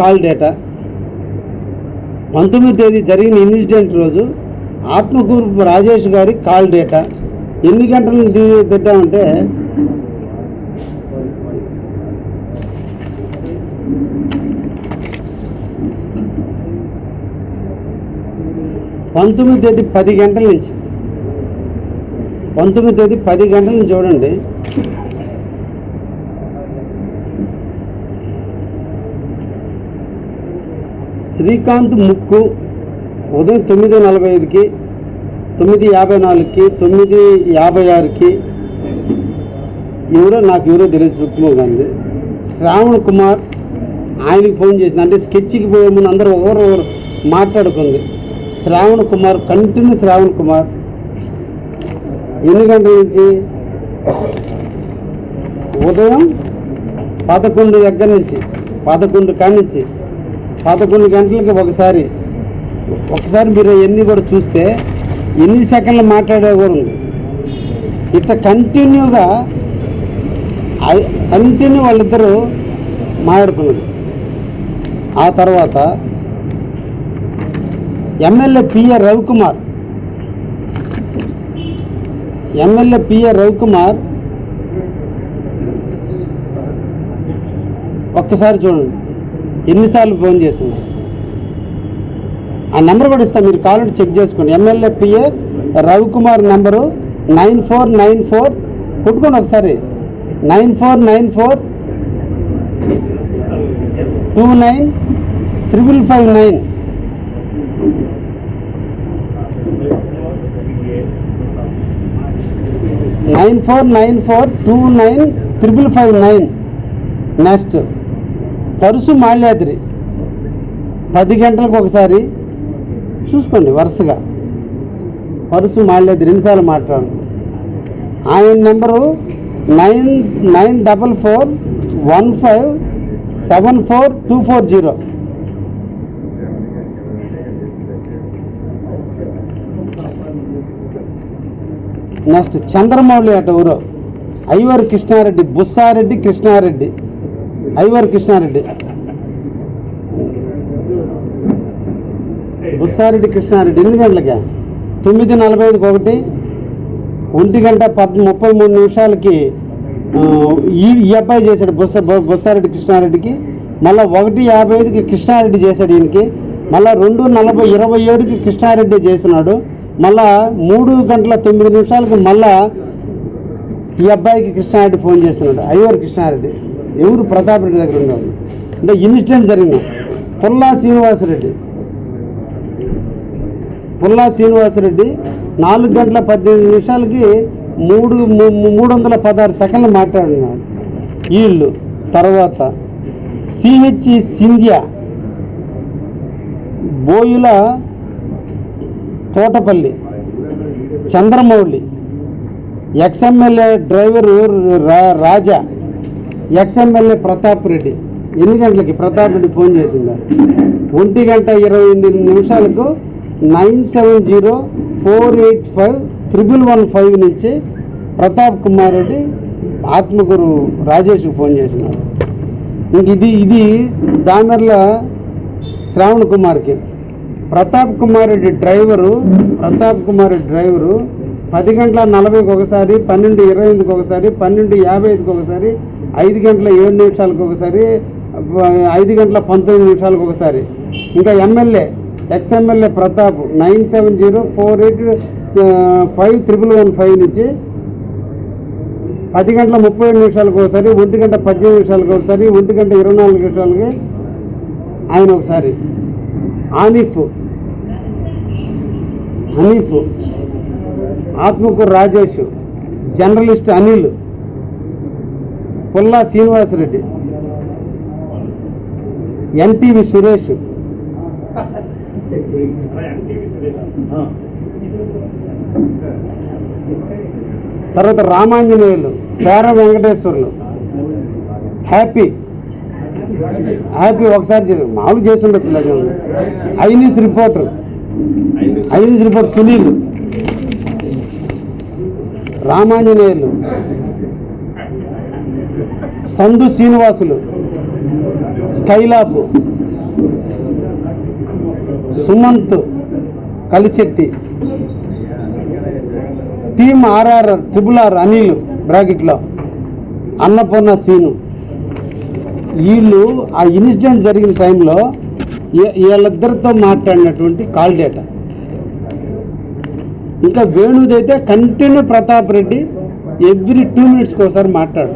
Call data. పంతొమ్మిది తేదీ జరిగిన ఇన్సిడెంట్ రోజు ఆత్మకూర్పు రాజేష్ గారి కాల్ డేటా. ఎన్ని గంటలు పెట్టామంటే? పంతొమ్మిది తేదీ పది గంటల నుంచి. పంతొమ్మిది తేదీ పది గంటల నుంచి చూడండి. శ్రీకాంత్ ముక్కు ఉదయం తొమ్మిది నలభై ఐదుకి తొమ్మిది యాభై నాలుగుకి తొమ్మిది యాభై ఆరుకి ఎవరో నాకు ఎవరో తెలియదు సుక్కుమో గాంధీ శ్రావణ్ కుమార్ ఆయనకి ఫోన్ చేసింది. అంటే స్కెచ్కి పోయే ముందు అందరూ ఒకరు ఒకరు మాట్లాడుకుంది. శ్రావణ్ కుమార్ కంటిన్యూ శ్రావణ్ కుమార్. ఎన్ని గంటల నుంచి? ఉదయం పదకొండు దగ్గర నుంచి పదకొండు కాడి నుంచి. పదకొండు గంటలకి ఒకసారి. ఒకసారి మీరు ఎన్ని కూడా చూస్తే ఎన్ని సెకండ్లు మాట్లాడే కూడా ఉంది. ఇట్లా కంటిన్యూగా కంటిన్యూ వాళ్ళిద్దరూ మాట్లాడుకున్నారు. ఆ తర్వాత MLA PA Ravikumar MLA PA Ravikumar ఒక్కసారి చూడండి. ఎన్నిసార్లు ఫోన్ చేసింది? ఆ నెంబర్ కూడా ఇస్తాను మీరు కాల్ చెక్ చేసుకోండి. MLA PA Ravikumar number nine four nine four. కొట్టుకోండి ఒకసారి. Nine four nine four. Two nine triple five nine. Nine four nine four two nine triple five nine. Next. Parusu Malyadri. పది గంటలకు ఒకసారి చూసుకోండి వరుసగా. Purse Malyadri ఎన్నిసార్లు మాట్లాడు ఆయన number nine nine double four one five seven four two four zero. Next Chandramouli అట ఊరు అయ్యవారు కృష్ణారెడ్డి బుస్సారెడ్డి కృష్ణారెడ్డి. ఐవర్ కృష్ణారెడ్డి. బుస్సారెడ్డి కృష్ణారెడ్డి ఎన్ని గంటలకి. తొమ్మిది నలభై ఐదుకి ఒకటి. ఒంటి గంట పద్ ముప్పై మూడు నిమిషాలకి ఈ ఈ అబ్బాయి చేశాడు బుస్స బు- బుస్సారెడ్డి కృష్ణారెడ్డికి. మళ్ళీ ఒకటి యాభై ఐదుకి కృష్ణారెడ్డి చేశాడు ఈయనకి. మళ్ళీ రెండు నలభై ఇరవై ఏడుకి కృష్ణారెడ్డి చేసినాడు మళ్ళా మూడు గంటల తొమ్మిది నిమిషాలకి మళ్ళా ఈ అబ్బాయికి కృష్ణారెడ్డి ఫోన్ చేస్తున్నాడు. అయ్యవారు కృష్ణారెడ్డి. ఎవరు ప్రతాప్ రెడ్డి దగ్గర ఉండేవాళ్ళు అంటే ఇన్సిడెంట్ జరిగింది. పుల్లా శ్రీనివాసరెడ్డి. పుల్లా శ్రీనివాసరెడ్డి నాలుగు గంటల పద్దెనిమిది నిమిషాలకి మూడు మూడు వందల పదహారు సెకండ్లు మాట్లాడినాడు. వీళ్ళు తర్వాత CHE Scindia బోయుల Thotapalli Chandramouli ex MLA driver రా- రాజా ఎక్స్ఎమ్మెల్యే ప్రతాప్ రెడ్డి. ఎన్ని గంటలకి ప్రతాప్ రెడ్డి ఫోన్ చేసిందా? ఒంటి గంట ఇరవై ఎనిమిది నిమిషాలకు nine seven zero four eight five triple one five నుంచి ప్రతాప్ కుమార్ రెడ్డి ఆత్మగురు రాజేష్కి ఫోన్ చేసినాడు ఇంక ఇది ఇది దామెర్ల శ్రావణ్ కుమార్కి. ప్రతాప్ కుమార్ రెడ్డి డ్రైవరు ప్రతాప్ కుమార్ రెడ్డి డ్రైవరు పది గంటల నలభైకి ఒకసారి పన్నెండు ఇరవై ఎనిమిదికి ఒకసారి పన్నెండు యాభై ఐదుకి ఒకసారి ఐదు గంటల ఏడు నిమిషాలకు ఒకసారి ఐదు గంటల పంతొమ్మిది నిమిషాలకు ఒకసారి. ఇంకా MLA ex MLA Pratap nine seven zero four eight five triple one five నుంచి పది గంటల ముప్పై ఏడు నిమిషాలకు ఒకసారి ఒంటి గంట పద్దెనిమిది నిమిషాలకు ఒకసారి ఒంటి గంట ఇరవై నాలుగు నిమిషాలకి ఆయన ఒకసారి. ఆనిఫ్. హనీఫ్ ఆత్మకూరు రాజేష్. జర్నలిస్ట్ అనిల్. పుల్లా శ్రీనివాసరెడ్డి. ఎన్టీవీ సురేష్. తర్వాత రామాంజనేయులు పేర వెంకటేశ్వర్లు. హ్యాపీ. హ్యాపీ ఒకసారి చేసి మామూలు చేసి ఉండొచ్చు లేదు. I reporter. I news reporter Sunil. Ramanjaneyulu. Sandu Srinivasulu Skylab Sumanth Kalichetti team RR triple R Anil బ్రాకెట్లో అన్నపూర్ణ సీను. వీళ్ళు ఆ ఇన్సిడెంట్ జరిగిన టైంలో వీళ్ళిద్దరితో మాట్లాడినటువంటి కాల్ డేటా. ఇంకా వేణుదైతే continue Pratap Reddy every two మినిట్స్కి ఒకసారి మాట్లాడు.